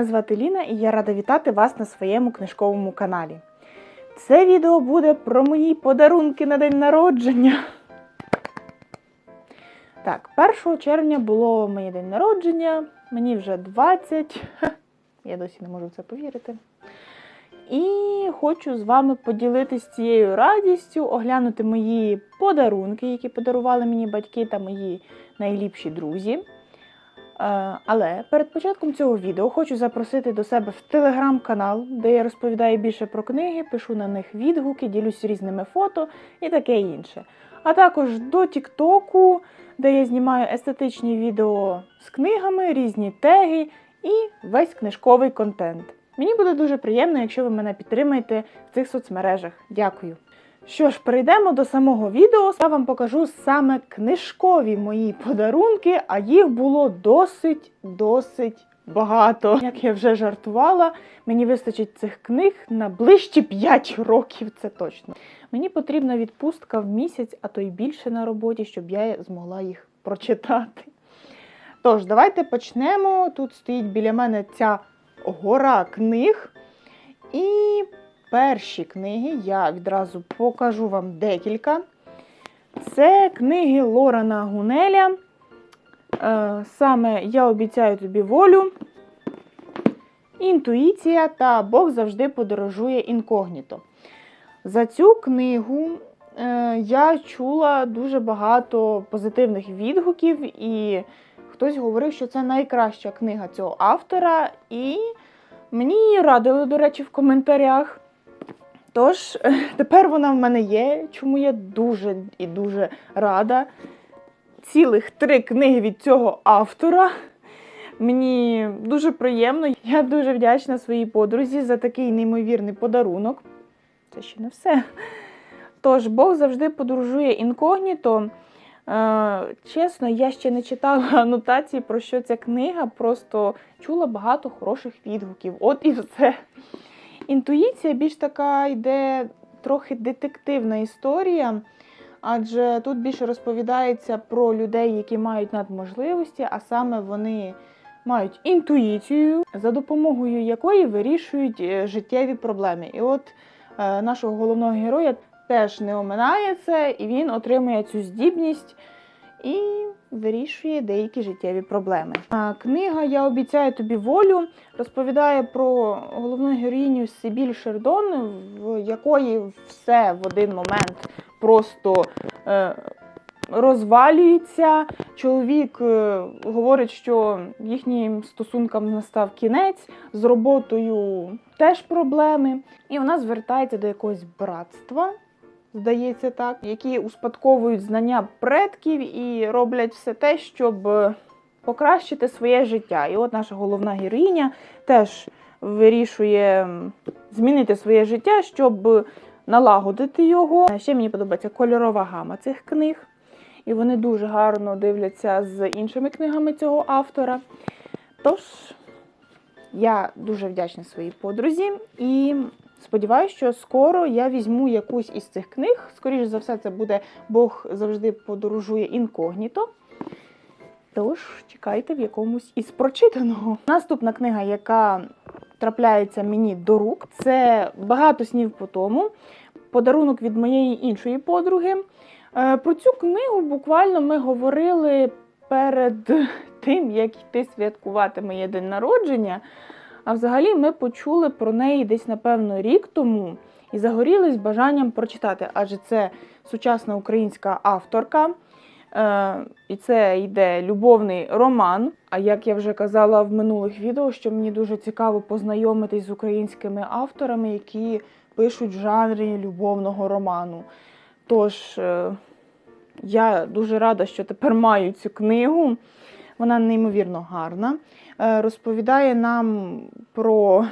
мене звати Ліна і я рада вітати вас на своєму книжковому каналі. Це відео буде про мої подарунки на день народження. Так, 1 червня було моє день народження, мені вже 20. Я досі не можу в це повірити. І хочу з вами поділитися цією радістю, оглянути мої подарунки, які подарували мені батьки та мої найліпші друзі. Е, Але перед початком цього відео хочу запросити до себе в телеграм-канал, де я розповідаю більше про книги, пишу на них відгуки, ділюсь різними фото і таке інше. А також до Тіктоку, де я знімаю естетичні відео з книгами, різні теги і весь книжковий контент. Мені буде дуже приємно, якщо ви мене підтримаєте в цих соцмережах. Дякую. Що ж, перейдемо до самого відео. Я вам покажу саме книжкові мої подарунки, а їх було досить досить багато. Як я вже жартувала, мені вистачить цих книг на ближче 5 років, це точно. Мені потрібна відпустка в місяць, а то й більше на роботі, щоб я змогла їх прочитати. Тож, давайте почнемо. Тут стоїть біля мене ця гора книг. І перші книги я відразу покажу вам декілька. Це книги Лорана Гунеля. Е, Саме Я обіцяю тобі волю. Інтуїція та Бог завжди подорожує інкогніто. За цю книгу е, я чула дуже багато позитивних відгуків, і хтось говорив, що це найкраща книга цього автора. І мені радили, до речі, в коментарях. Тож, тепер вона в мене є, чому я дуже і дуже рада. Цілих три книги від цього автора. Мені дуже приємно. Я дуже вдячна своїй подрузі за такий неймовірний подарунок. Це ще не все. Тож, Бог завжди подорожує інкогніто. Е, чесно, я ще не читала анотації, про що ця книга, просто чула багато хороших відгуків. От і все. Інтуїція більш така йде трохи детективна історія, адже тут більше розповідається про людей, які мають надможливості, а саме вони мають інтуїцію, за допомогою якої вирішують е, життєві проблеми. І от е, нашого головного героя теж не оминає це, і він отримує цю здібність і вирішує деякі життєві проблеми. Книга Я обіцяю тобі волю розповідає про головну героїню Сибіль Шердон, в якої все в один момент просто е, розвалюється. Чоловік е, говорить, що їхнім стосункам настав кінець, з роботою теж проблеми. І вона звертається до якогось братства здається так, які успадковують знання предків і роблять все те, щоб е, покращити своє життя. І от наша головна героїня теж вирішує змінити своє життя, щоб налагодити його. Ще мені подобається кольорова гама цих книг, і вони дуже гарно дивляться з іншими книгами цього автора. Тож, я дуже вдячна своїй подрузі і Сподіваюся, що скоро я візьму якусь із цих книг. Скоріше за все, це буде Бог завжди подорожує інкогніто. Тож, чекайте в якомусь із прочитаного. Наступна книга, яка трапляється мені до рук, це багато снів по тому. Подарунок від моєї іншої подруги. Е, Про цю книгу буквально ми говорили перед тим, як йти святкувати моє день народження. А взагалі ми почули про неї десь, напевно, рік тому і загорілись бажанням прочитати, адже це сучасна українська авторка. Е, і це йде любовний роман. А як я вже казала в минулих відео, що мені дуже цікаво познайомитись з українськими авторами, які пишуть в жанрі любовного роману. Тож е, я дуже рада, що тепер маю цю книгу. Вона неймовірно гарна. Е, розповідає нам про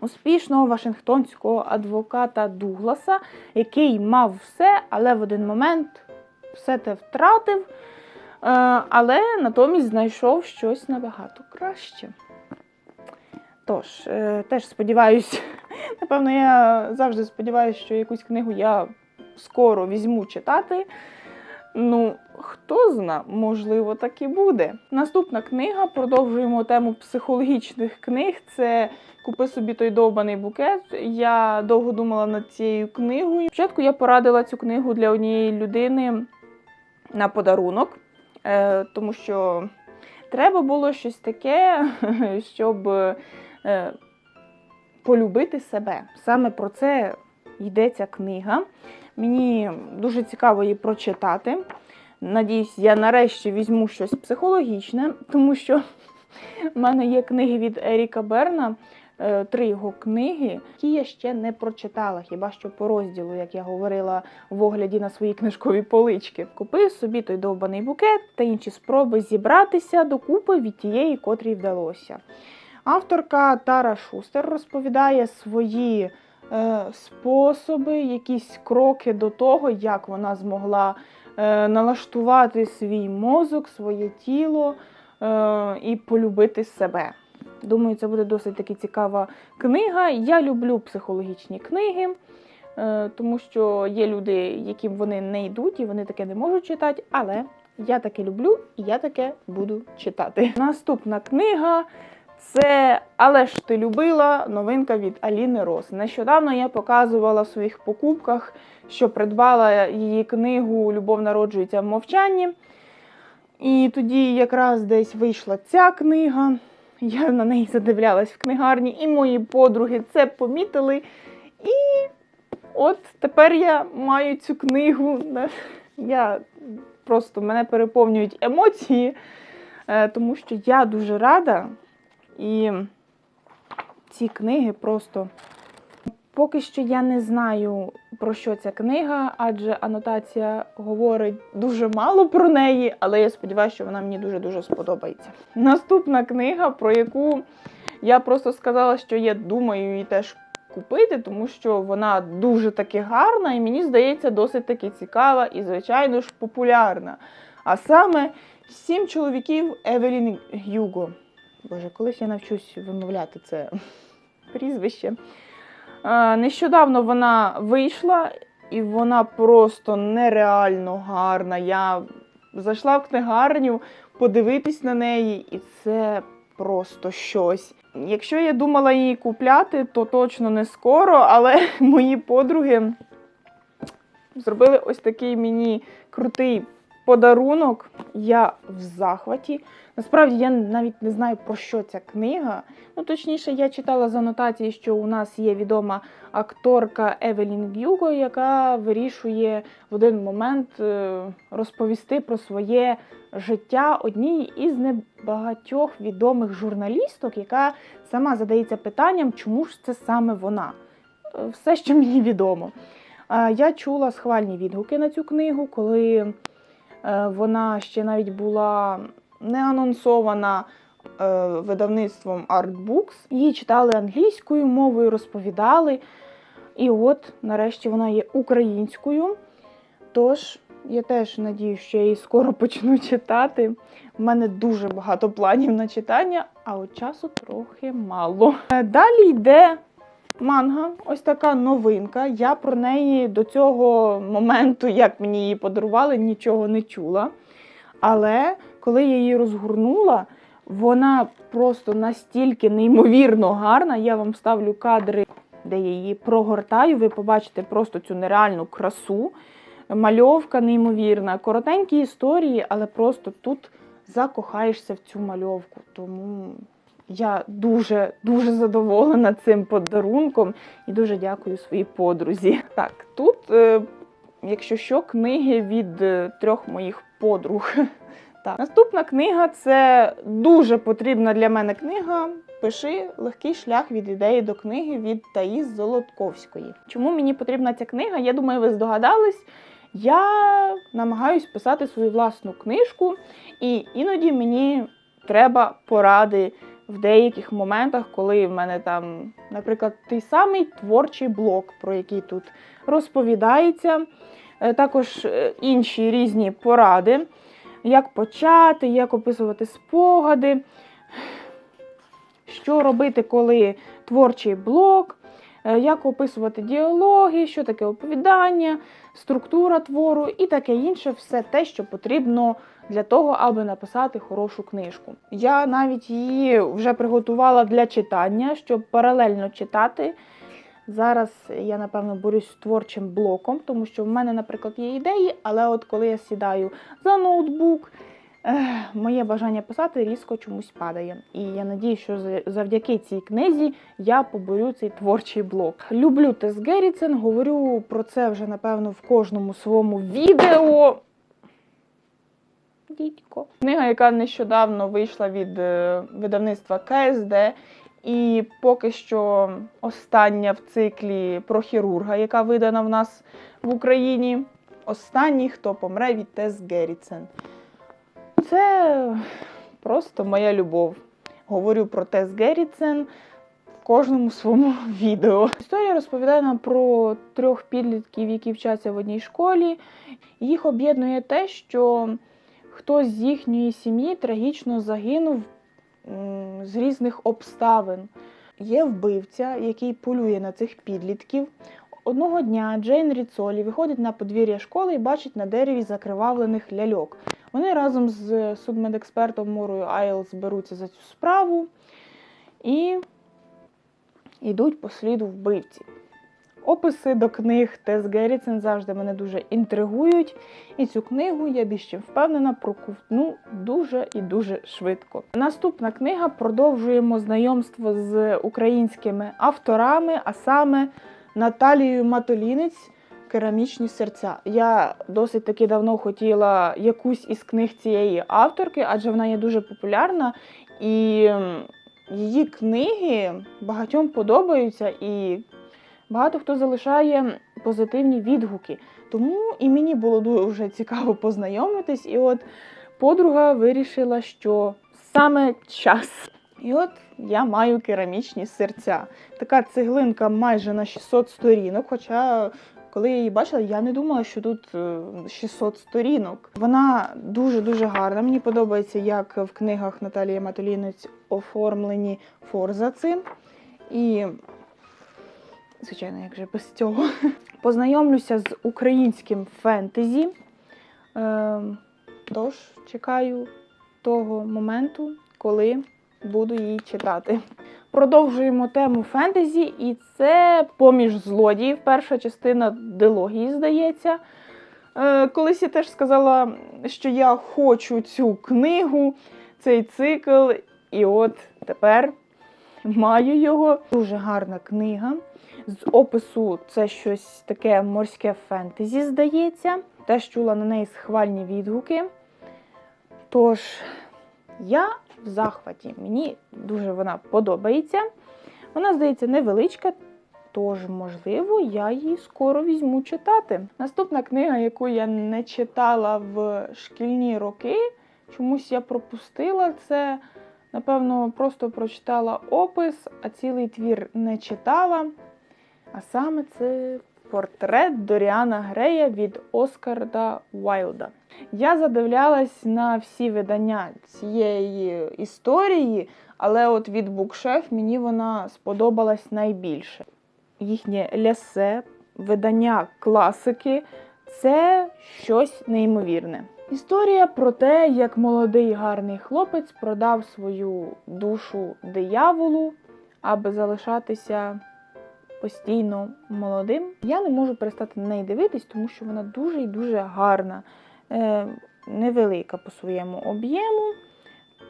успішного Вашингтонського адвоката Дугласа, який мав все, але в один момент все те втратив, е, але натомість знайшов щось набагато краще. Тож, е, теж сподіваюся, напевно, я завжди сподіваюся, що якусь книгу я скоро візьму читати. Ну, хто зна, можливо, так і буде. Наступна книга. Продовжуємо тему психологічних книг. Це Купи собі той довбаний букет. Я довго думала над цією книгою. Спочатку я порадила цю книгу для однієї людини на подарунок, е, тому що треба було щось таке, щоб е, полюбити себе. Саме про це йдеться книга. Мені дуже цікаво її прочитати. Надіюсь, я нарешті візьму щось психологічне, тому що в мене є книги від Еріка Берна, е, три його книги, які я ще не прочитала, хіба що по розділу, як я говорила в огляді на свої книжкові полички. Купив собі той довбаний букет та інші спроби зібратися докупи від тієї, котрій вдалося. Авторка Тара Шустер розповідає свої способи, якісь кроки до того, як вона змогла е, налаштувати свій мозок, своє тіло е, і полюбити себе. Думаю, це буде досить таки цікава книга. Я люблю психологічні книги, е, тому що є люди, яким вони не йдуть, і вони таке не можуть читати, але я таке люблю і я таке буду читати. Наступна книга це Але ж ти любила новинка від Аліни Рос. Нещодавно я показувала в своїх покупках, що придбала її книгу Любов народжується в мовчанні. І тоді якраз десь вийшла ця книга. Я на неї задивлялась в книгарні, і мої подруги це помітили. І от тепер я маю цю книгу. Я просто мене переповнюють емоції, е, тому що я дуже рада. І ці книги просто. Поки що я не знаю, про що ця книга, адже анотація говорить дуже мало про неї, але я сподіваюся, що вона мені дуже-дуже сподобається. Наступна книга, про яку я просто сказала, що я думаю її теж купити, тому що вона дуже таки гарна і мені здається досить таки цікава і, звичайно ж, популярна. А саме сім чоловіків Евелін Гюго. Боже, колись я навчусь вимовляти це прізвище. Нещодавно вона вийшла, і вона просто нереально гарна. Я зайшла в книгарню подивитись на неї, і це просто щось. Якщо я думала її купляти, то точно не скоро, але мої подруги зробили ось такий мені крутий подарунок. Я в захваті. Насправді я навіть не знаю, про що ця книга. Ну, точніше, я читала з анотації, що у нас є відома акторка Евелін Гюго, яка вирішує в один момент е, розповісти про своє життя одній із небагатьох відомих журналісток, яка сама задається питанням, чому ж це саме вона. Е, Все, що мені відомо. Я чула схвальні відгуки на цю книгу, коли е, вона ще навіть була не анонсована е, видавництвом Artbooks. Її читали англійською мовою, розповідали. І от, нарешті, вона є українською. Тож, я теж надію, що я її скоро почну читати. У мене дуже багато планів на читання, а от часу трохи мало. Е, Далі йде манга, ось така новинка. Я про неї до цього моменту, як мені її подарували, нічого не чула. Але коли я її розгорнула, вона просто настільки неймовірно гарна. Я вам ставлю кадри, де я її прогортаю. Ви побачите просто цю нереальну красу. Мальовка неймовірна, коротенькі історії, але просто тут закохаєшся в цю мальовку. Тому я дуже дуже задоволена цим подарунком і дуже дякую своїй подрузі. Так, тут, е, якщо що, книги від е, трьох моїх подруг. Так. Наступна книга це дуже потрібна для мене книга. Пиши легкий шлях від ідеї до книги від Таїс Золотковської. Чому мені потрібна ця книга? Я думаю, ви здогадались. Я намагаюсь писати свою власну книжку, і іноді мені треба поради в деяких моментах, коли в мене там, наприклад, той самий творчий блок, про який тут розповідається, е, також е, інші різні поради, як почати, як описувати спогади, що робити, коли творчий блок. е, як описувати діалоги, що таке оповідання, структура твору і таке інше, все те, що потрібно для того, аби написати хорошу книжку. Я навіть її вже приготувала для читання, щоб паралельно читати. Зараз я, напевно, борюсь з творчим блоком, тому що в мене, наприклад, є ідеї, але от коли я сідаю за ноутбук, моє бажання писати різко чомусь падає. І я надію, що завдяки цій книзі я поборю цей творчий блок. Люблю Тес Герріцен, говорю про це вже, напевно, в кожному своєму відео. Дідько. Книга, яка нещодавно вийшла від е, видавництва КСД, і поки що остання в циклі про хірурга, яка видана в нас в Україні. Останній, хто помре від Тес Герріцен. Це просто моя любов. Говорю про Тес Герріцен в кожному своєму відео. Історія розповідає нам про трьох підлітків, які вчаться в одній школі. Їх об'єднує те, що хтось з їхньої сім'ї трагічно загинув з різних обставин. Є вбивця, який полює на цих підлітків. Одного дня Джейн Ріцолі виходить на подвір'я школи і бачить на дереві закривавлених ляльок. Вони разом з судмедекспертом Морою Айлс беруться за цю справу і йдуть по сліду вбивці. Описи до книг Тес Герріцен завжди мене дуже інтригують, і цю книгу я більш чим впевнена проковтну дуже і дуже швидко. Наступна книга продовжуємо знайомство з українськими авторами, а саме Наталією Матолінець Керамічні серця. Я досить таки давно хотіла якусь із книг цієї авторки, адже вона є дуже популярна і її книги багатьом подобаються і багато хто залишає позитивні відгуки. Тому і мені було дуже цікаво познайомитись. І от подруга вирішила, що саме час. І от я маю керамічні серця. Така цеглинка майже на 600 сторінок. Хоча, коли я її бачила, я не думала, що тут е, 600 сторінок. Вона дуже-дуже гарна. Мені подобається, як в книгах Наталії Матолінець оформлені форзаци. І звичайно, як же без цього. Познайомлюся з українським фентезі. Ем, тож чекаю того моменту, коли буду її читати. Продовжуємо тему фентезі, і це поміж злодіїв. Перша частина дилогії, здається. Е, колись я теж сказала, що я хочу цю книгу, цей цикл, і от тепер маю його. Дуже гарна книга. З опису це щось таке морське фентезі, здається. Теж чула на неї схвальні відгуки. Тож, я в захваті. Мені дуже вона подобається. Вона, здається, невеличка, тож, можливо, я її скоро візьму читати. Наступна книга, яку я не читала в шкільні роки, чомусь я пропустила це. Напевно, просто прочитала опис, а цілий твір не читала. А саме це портрет Доріана Грея від Оскарда Уайлда. Я задивлялась на всі видання цієї історії, але от від Букшеф мені вона сподобалась найбільше. Їхнє лясе, видання класики це щось неймовірне. Історія про те, як молодий гарний хлопець продав свою душу дияволу, аби залишатися постійно молодим. Я не можу перестати на неї дивитись, тому що вона дуже і дуже гарна, е, невелика по своєму об'єму.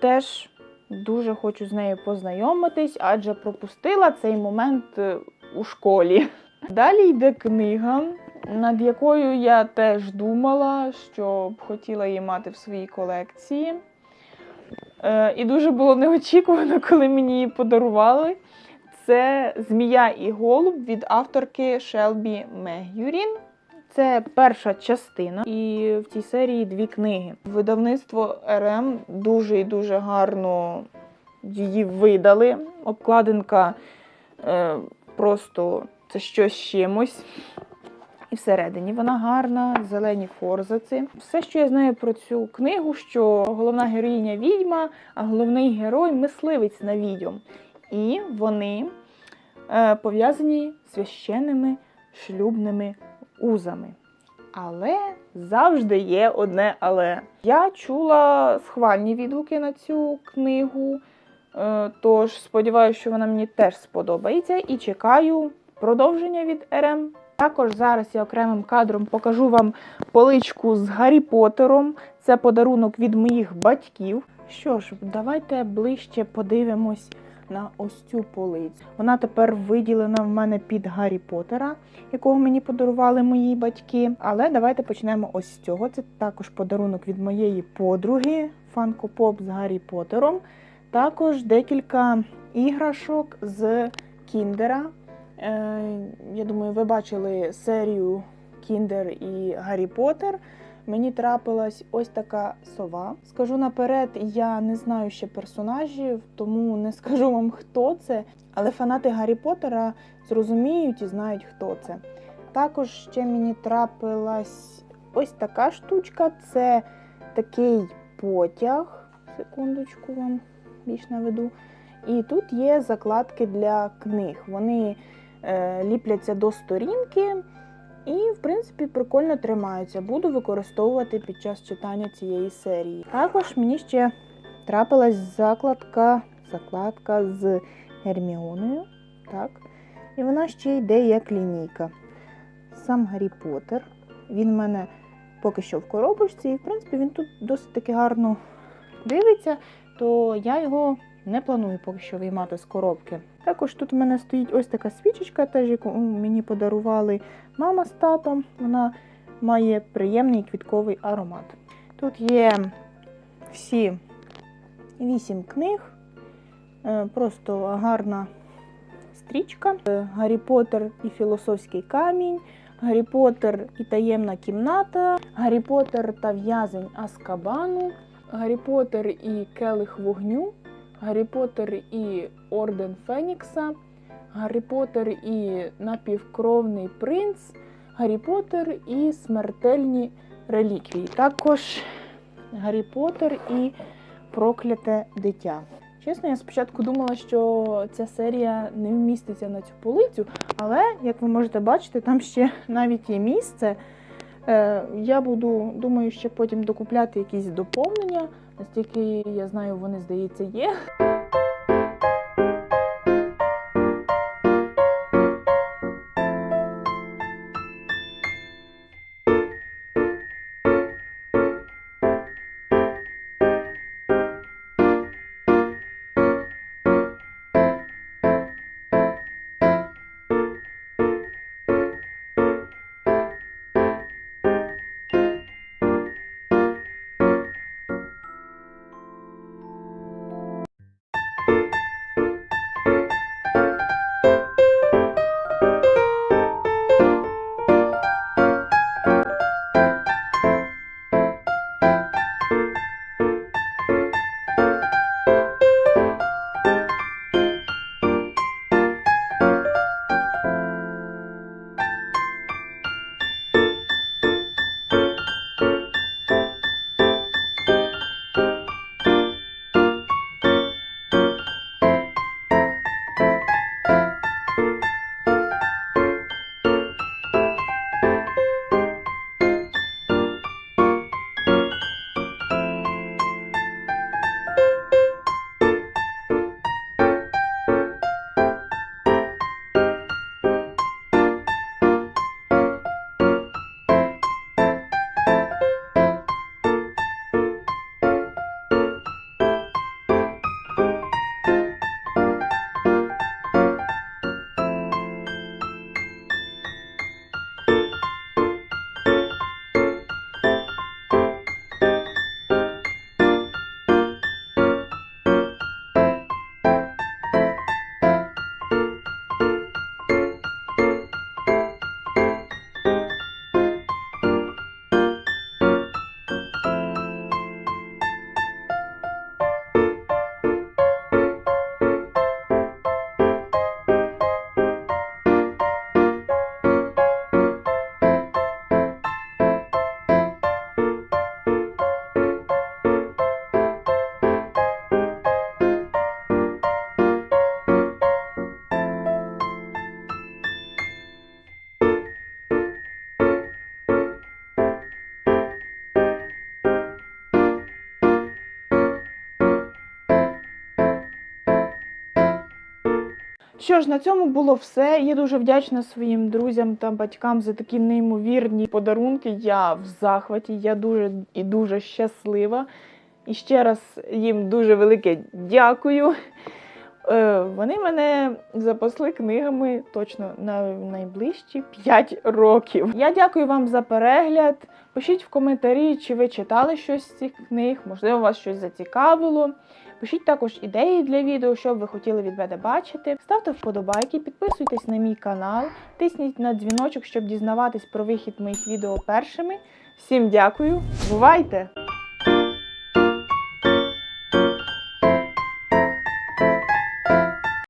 Теж дуже хочу з нею познайомитись, адже пропустила цей момент е, у школі. Далі йде книга, над якою я теж думала, що б хотіла її мати в своїй колекції. Е, і дуже було неочікувано, коли мені її подарували. Це Змія і голуб від авторки Шелбі Мегюрін. Це перша частина, і в цій серії дві книги. Видавництво РМ дуже і дуже гарно її видали. Обкладинка е, просто це щось чимось. І всередині вона гарна, зелені форзаци. Все, що я знаю про цю книгу, що головна героїня відьма, а головний герой мисливець на відьом. І вони пов'язані священними шлюбними узами. Але завжди є одне але. Я чула схвальні відгуки на цю книгу, е, тож сподіваюся, що вона мені теж сподобається і чекаю продовження від РМ. Також зараз я окремим кадром покажу вам поличку з Гаррі Поттером. Це подарунок від моїх батьків. Що ж, давайте ближче подивимось на ось цю полицю. Вона тепер виділена в мене під Гаррі Поттера, якого мені подарували мої батьки. Але давайте почнемо ось з цього. Це також подарунок від моєї подруги Funko Pop з Гаррі Поттером. Також декілька іграшок з Кіндера. Е, я думаю, ви бачили серію Кіндер і Гаррі Поттер. Мені трапилась ось така сова. Скажу наперед, я не знаю ще персонажів, тому не скажу вам, хто це. Але фанати Гаррі Поттера зрозуміють і знають, хто це. Також ще мені трапилась ось така штучка. Це такий потяг. Секундочку вам більш наведу. І тут є закладки для книг. Вони е, ліпляться до сторінки. І, в принципі, прикольно тримаються. Буду використовувати під час читання цієї серії. Також мені ще трапилась закладка, закладка з Герміоною. Так. І вона ще йде як лінійка. Сам Гаррі Поттер. Він в мене поки що в коробочці, і, в принципі, він тут досить таки гарно дивиться, то я його не планую поки що виймати з коробки. Також тут в мене стоїть ось така свічечка, теж яку мені подарували мама з татом. Вона має приємний квітковий аромат. Тут є всі вісім книг, е, просто гарна стрічка. Е, Гаррі Поттер і філософський камінь, Гаррі Поттер і таємна кімната, Гаррі Поттер та в'язень Аскабану, Гаррі Поттер і келих вогню. Гаррі Поттер і Орден Фенікса, Гаррі Поттер і напівкровний принц, Гаррі Поттер і смертельні реліквії. Також Гаррі Поттер і прокляте дитя. Чесно, я спочатку думала, що ця серія не вміститься на цю полицю, але, як ви можете бачити, там ще навіть є місце. Е, Я буду, думаю, ще потім докупляти якісь доповнення. Настільки я знаю, вони, здається, є. Що ж, на цьому було все. Я дуже вдячна своїм друзям та батькам за такі неймовірні подарунки. Я в захваті, я дуже і дуже щаслива. І ще раз їм дуже велике дякую. Е, Вони мене запасли книгами точно на найближчі 5 років. Я дякую вам за перегляд. Пишіть в коментарі, чи ви читали щось з цих книг, можливо, вас щось зацікавило. Пишіть також ідеї для відео, що б ви хотіли від мене бачити. Ставте вподобайки, підписуйтесь на мій канал, тисніть на дзвіночок, щоб дізнаватись про вихід моїх відео першими. Всім дякую, бувайте!